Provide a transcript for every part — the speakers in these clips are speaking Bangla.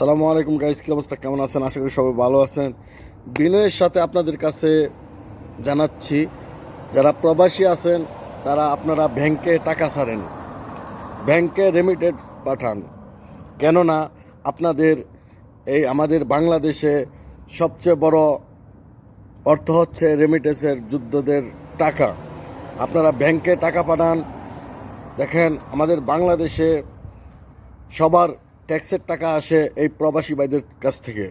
সালামু আলাইকুম গাইস কি অবস্থা? কেমন আছেন? আশা করি সবাই ভালো আছেন। বিনয়ের সাথে আপনাদের কাছে জানাচ্ছি, যারা প্রবাসী আছেন, তারা আপনারা ব্যাংকে টাকা ছাড়েন। ব্যাংকে রেমিটেড পাঠান। কেননা, আপনাদের এই আমাদের বাংলাদেশে সবচেয়ে বড় অর্থ হচ্ছে রেমিটেন্সের যুদ্ধদের টাকা। আপনারা ব্যাংকে টাকা পাঠান। দেখেন, আমাদের বাংলাদেশে সবার ট্যাক্সের টাকা আসে এই প্রবাসী ভাইদের কাছ থেকে।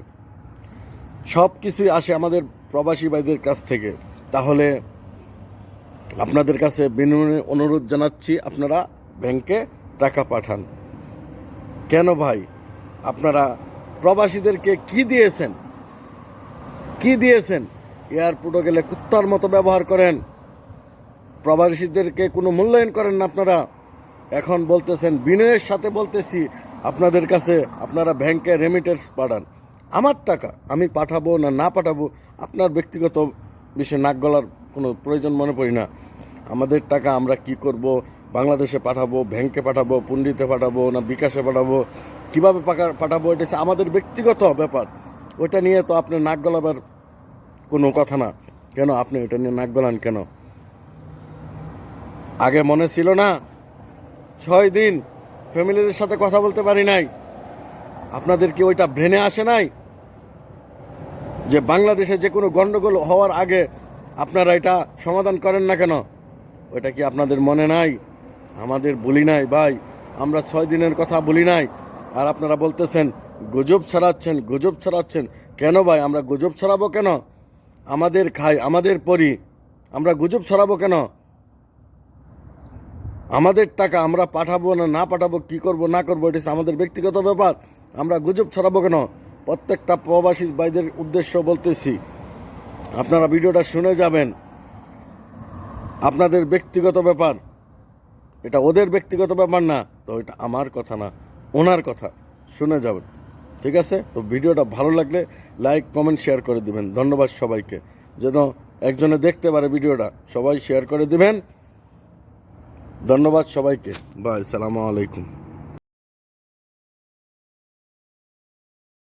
সব কিছুই আসে আমাদের প্রবাসী ভাইদের কাছ থেকে। তাহলে আপনাদের কাছে বিনম্র অনুরোধ জানাচ্ছি, আপনারা ব্যাংকে টাকা পাঠান। কেন ভাই? আপনারা প্রবাসীদেরকে কি দিয়েছেন? কি দিয়েছেন? এয়ারপোর্টে গেলে কুত্তার মতো ব্যবহার করেন। প্রবাসীদেরকে কোনো মূল্যায়ন করেন না আপনারা। এখন বলতেছেন, বিনয়ের সাথে বলতেছি আপনাদের কাছে আপনারা ব্যাংকে রেমিটেন্স পাঠান। আমার টাকা আমি পাঠাবো না না পাঠাবো, আপনার ব্যক্তিগত বিষয়ে নাক গলার কোনো প্রয়োজন মনে করি না। আমাদের টাকা আমরা কি করব, বাংলাদেশে পাঠাবো, ব্যাংকে পাঠাবো পুন্ডিতে পাঠাবো না বিকাশে পাঠাবো, কীভাবে পাঠাবো, এটা আমাদের ব্যক্তিগত ব্যাপার। ওটা নিয়ে তো আপনি নাক গলাবার কোনো কথা না। কেন আপনি এটা নিয়ে নাক গলান কেন? আগে মনে ছিল না, ছয় দিন ফ্যামিলিদের সাথে কথা বলতে পারি নাই। আপনাদের কি ওইটা ব্রেনে আসে নাই? যে বাংলাদেশে যে কোনো গন্ডগোল হওয়ার আগে আপনারা এটা সমাধান করেন না কেন? ওইটা কি আপনাদের মনে নাই? আমাদের বলি নাই, ভাই। আমরা ছয় দিনের কথা বলি নাই। আর আপনারা বলতেছেন, গুজব ছড়াচ্ছেন গুজব ছড়াচ্ছেন। কেন ভাই, আমরা গুজব ছড়াবো কেন? আমাদের খাই, আমাদের পরি। আমরা গুজব ছড়াবো কেন? আমাদের টাকা আমরা পাঠাবো না না পাঠাবো, কি করব, না করব, এটা আমাদের ব্যক্তিগত ব্যাপার। আমরা গুজব ছড়াবো কেন? প্রত্যেকটা প্রবাসী ভাইদের উদ্দেশ্য বলতেছি। আপনারা ভিডিওটা শুনে যাবেন। আপনাদের ব্যক্তিগত ব্যাপার। এটা ওদের ব্যক্তিগত ব্যাপার না, তো এটা আমার কথা না, ওনার কথা। শুনে যাবেন। ঠিক আছে? তো ভিডিওটা ভালো লাগলে লাইক, কমেন্ট, শেয়ার করে দিবেন। ধন্যবাদ সবাইকে। যেন একজনে দেখতে পারে ভিডিওটা, সবাই শেয়ার করে দিবেন। ধন্যবাদ সবাইকে। বাই সালামু আলাইকুম।